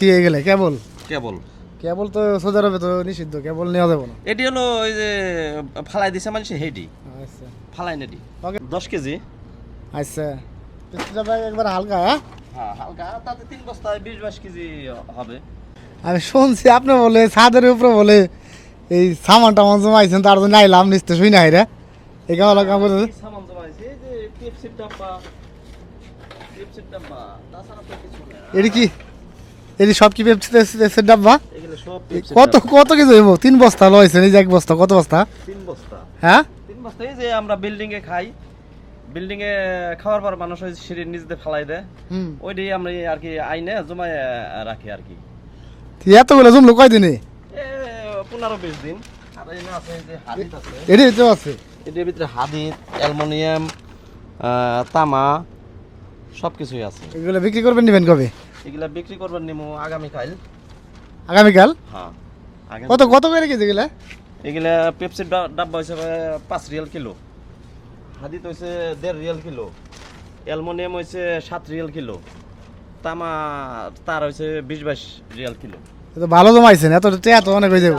কি হয়ে গেলে কেবল? কেবল। কেবল তো সৌদি আরবে তো নিষিদ্ধ কেবল নেওয়া যাবে না। এটি হলো ওই যে ফালাই দিছে মানুষ হেডি। আচ্ছা। ফালাই নেডি। ওকে দশ কেজি। আচ্ছা। পিসটা ভাই একবার হালকা হ্যাঁ? হ্যাঁ হালকা। তাতে তিন বস্তায় বিশ বাইশ কেজি হবে। আমি শুনছি আপনি বলে ছাদের উপরে বলে এই সামান টামান জমাইছেন তার জন্য আইলাম নিচতে শুই নাই রে। এই গাওয়ালা কাম করতেছে কি সামান জমাইছে? যে পেপসির ডাব্বা। পেপসির ডাব্বা। তাছাড়া তো কিছু না এটি কি? এটি সব কি পেপসি ডাব্বা কত কত কিছু হইব? তিন বস্তা লইছেন এই যে এক বস্তা কত বস্তা? তিন বস্তা। হ্যাঁ? তিন বস্তা এই যে আমরা বিল্ডিং এ খাই। বিল্ডিং এ খাওয়ার পর মানুষ ওই সিঁড়ির নিচ দিয়ে ফালাই দেয়। ওইটাই আমরা আর কি আইনে জমায় রাখি আর কি। এতগুলো জমলো কয়দিনে? পনেরো বিশ দিন। আর এখানে আছে এই যে হাদিদ আছে। এটি তো আছে। এটার ভিতরে হাদিদ অ্যালমোনিয়াম তামা সব কিছুই আছে। এগুলো বিক্রি করবেন নিবেন কবে? এগুলা বিক্রি করবার নিমু আগামীকাল। আগামীকাল? হ্যাঁ। কত কত করে কেজি এগুলা? এগুলা পেপসির ডাব্বা হিসেবে পাঁচ রিয়াল কিলো। হাদিদ হয়েছে দেড় রিয়াল কিলো। অ্যালমোনিয়াম হয়েছে সাত রিয়াল কিলো। তামা তার হয়েছে বিশ বাইশ রিয়াল কিলো। তো ভালো জমাইছেন এত টেয়া তো অনেক হয়ে যাব।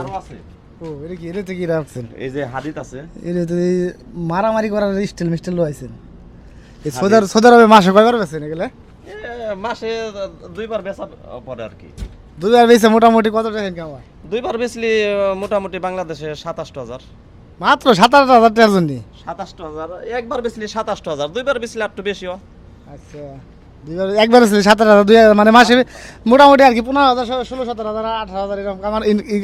ও এটা কি এটা কি রাখছেন? এই যে হাদিদ আছে। এটা তো মারামারি করার স্টিল মিস্টিল লইছেন এই সৌদার সৌদার মাসে কয়বার বেছেন এগুলা? মাসে দুইবার বেচা পড়ে আর কি। দুইবার বেচে মোটামুটি কত টাকা ইনকাম হয়? দুইবার বেচলি মোটামুটি বাংলাদেশে সাতাশটা হাজার। মাত্র সাত আট হাজার টাকার জন্য? সাতাশটা হাজার একবার বেচলি সাতাশটা হাজার দুইবার বেচলি একটু বেশিও আচ্ছা দুইবার একবার ছিল সাত আট হাজার দুই হাজার মানে মাসে মোটামুটি আর কি পনেরো হাজার ষোলো- সতেরো হাজার আঠারো হাজার এরকম আমার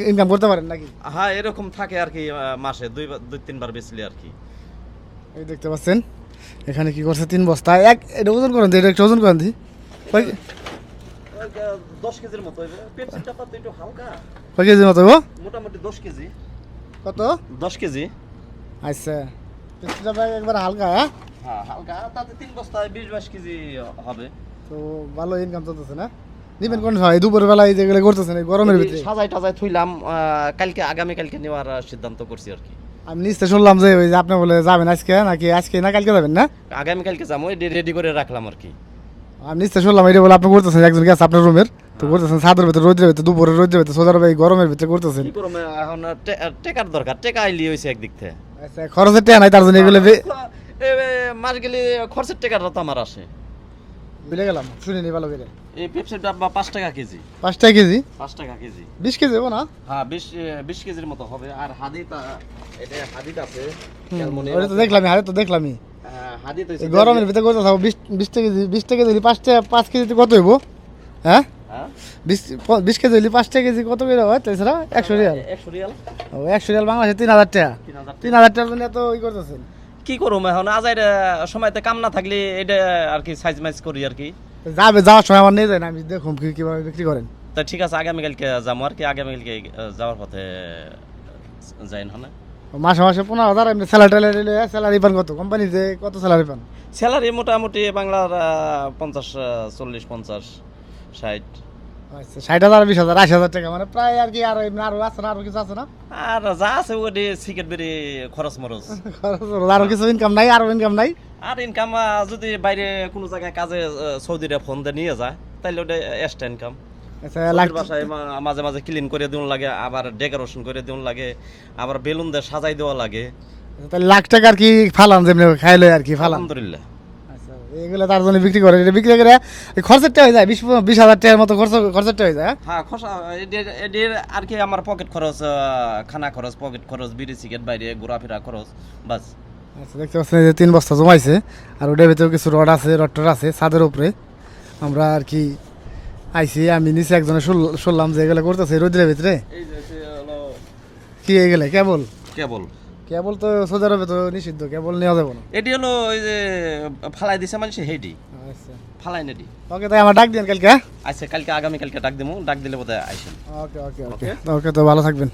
ইনকাম করতে পারেন নাকি? হ্যাঁ এরকম থাকে আর কি মাসে দুইবার দুই তিনবার বেচলি আর কি। এই দেখতে পাচ্ছেন এখানে কি করছে তিন বস্তা এক এটা ওজন করেন এটা একটু ওজন করেন দি। কয়- দশ কেজির মতো পেপসিটা একটু হালকা। কয় কেজির মতো? মোটামুটি দশ কেজি। কত? দশ কেজি। আচ্ছা। পেস্টটা ভাই একবার হালকা হ্যাঁ? হ্যাঁ হালকা। তাতে তিন বস্তায় বিশ বাইশ কেজি হবে। তো ভালো ইনকাম চলতেছে না? নিবেন কোন সময়? দুপুর বেলায় যেগুলো করতেছেন এই গরমের ভিতরে? সাজাই টাজাই থইলাম কালকে আগামী কালকে নেওয়ার সিদ্ধান্ত করছি আর কি। আমি নিচতে শুনলাম যে ওই যে আপনি বলে যাবেন আজকে নাকি আজকে না কালকে যাবেন না? আগামী কালকে যাব রেডি করে রাখলাম আর কি। আমি নিচতে শুনলাম এটা বলে আপনি করতেছেন একজন গেছে আপনার রুমের তো করতেছেন ছাদের ভিতরে রোদের ভিতরে দুপুরে রোদের ভিতরে সোজার ভাই গরমের ভিতরে করতেছেন এখন টেকার দরকার টেকা আইলি হয়েছে একদিক থেকে। আচ্ছা খরচের টাকা নাই তার জন্য এগুলো মাস গেলে খরচের টাকাটা তো আমার আসে। ভুলে গেলাম শুনিনি ভালো করে। এই পেপসির ডাব্বা পাঁচ টাকা কেজি। পাঁচ টাকা কেজি? পাঁচ টাকা কেজি। বিশ কেজি হব না? হ্যাঁ বিশ বিশ কেজির মতো হবে। আর আহ, এটা হাদিত আছে অ্যালমোনিয়াম ওটা তো দেখলাম হাতে তো দেখলামই হ্যাঁ, হাদিত হয়েছে এই গরমের ভিতরে করতে থাকব বিশ টাকা কেজি বিশ টাকা কেজি পাঁচ টাকা পাঁচ কেজিতে কত হইব? হ্যাঁ? হ্যাঁ? বিশ বিশ কেজি হইলে পাঁচ টাকা কেজি কত করে হয়? তাছাড়া একশো রিয়াল। একশো রিয়াল? ও একশো রিয়াল বাংলাদেশে তিন হাজার টাকা। তিন হাজার তিন টাকার জন্য এত ই করতেছেন। কি করব এখন? আজাইর সময়তে কাম না থাকলে এটা আর কি সাইজ মাইজ করি আর কি। যাবে যাওয়ার সময় আমার নিয়ে যায় না আমি দেখুন কি কীভাবে বিক্রি করেন। তা ঠিক আছে আগামীকালকে যাব আর কি। আগামীকালকে যাওয়ার পথে যাই না মাসে মাসে পনেরো হাজার এমনি স্যালারি ট্যালারি স্যালারি পান কত? কোম্পানিতে কত স্যালারি পান? স্যালারি মোটামুটি বাংলার পঞ্চাশ চল্লিশ পঞ্চাশ ষাট। আচ্ছা ষাট হাজার বিশ হাজার আশি হাজার টাকা মানে প্রায় আর কি আরও এমনি আরও আছে না আরও কিছু আছে না? আর যা আছে ওটি সিগারেট বেরি খরচ মরচ। খরচ হলো, আরও কিছু ইনকাম নাই আরও ইনকাম নাই? আর ইনকাম যদি বাইরে কোনো জায়গায় কাজে সৌদিরে ফোন দিয়ে নিয়ে যায় তাহলে ওটা এক্সট্রা ইনকাম বাসায় মা- মাঝে মাঝে ক্লিন করে দেওয়া লাগে আবার ডেকোরেশন করে দেওয়া লাগে আবার বেলুন দিয়ে সাজাই দেওয়া লাগে। তাহলে লাখ টাকা আর কি ফালান যেমনি খাইলে আর কি ফালান আলহামদুলিল্লাহ। আচ্ছা এগুলো তার জন্য বিক্রি করে এটা বিক্রি করে খরচেরটা হয়ে যায় বিশ বিশ হাজার টাকার মতো খরচ খরচেরটা হয়ে যায় হ্যাঁ? হ্যাঁ এদের- এদের আর কি আমার পকেট খরচ খানা খরচ পকেট খরচ বিড়ি সিগারেট বাইরে ঘোরাফেরা খরচ বাস। আচ্ছা দেখতে পাচ্ছেন যে তিন বস্তা জমাইছে আর ওটার ভিতরে কিছু রড আছে রড টড আছে ছাদের উপরে। আমরা আর কি আইছি আমি নিচে একজনে শুনলাম যে এগুলো করতেছে রোদ্রের ভিতরে। কি এগুলো? কেবল? কেবল। কেবল তো সৌদি আরবে তো নিষিদ্ধ কেবল নেওয়া যাবে না। এটি হলো ওই যে ফালাই দিছে মানুষ হেডি। আচ্ছা। ফালাই নেডি। ওকে তাই আমার ডাক দিন কালকে হ্যাঁ? আচ্ছা কালকে আগামী কালকে ডাক দেবো ডাক দিলে বোধহয় আইসেন। ওকে ওকে। ওকে? ওকে তো ভালো থাকবেন।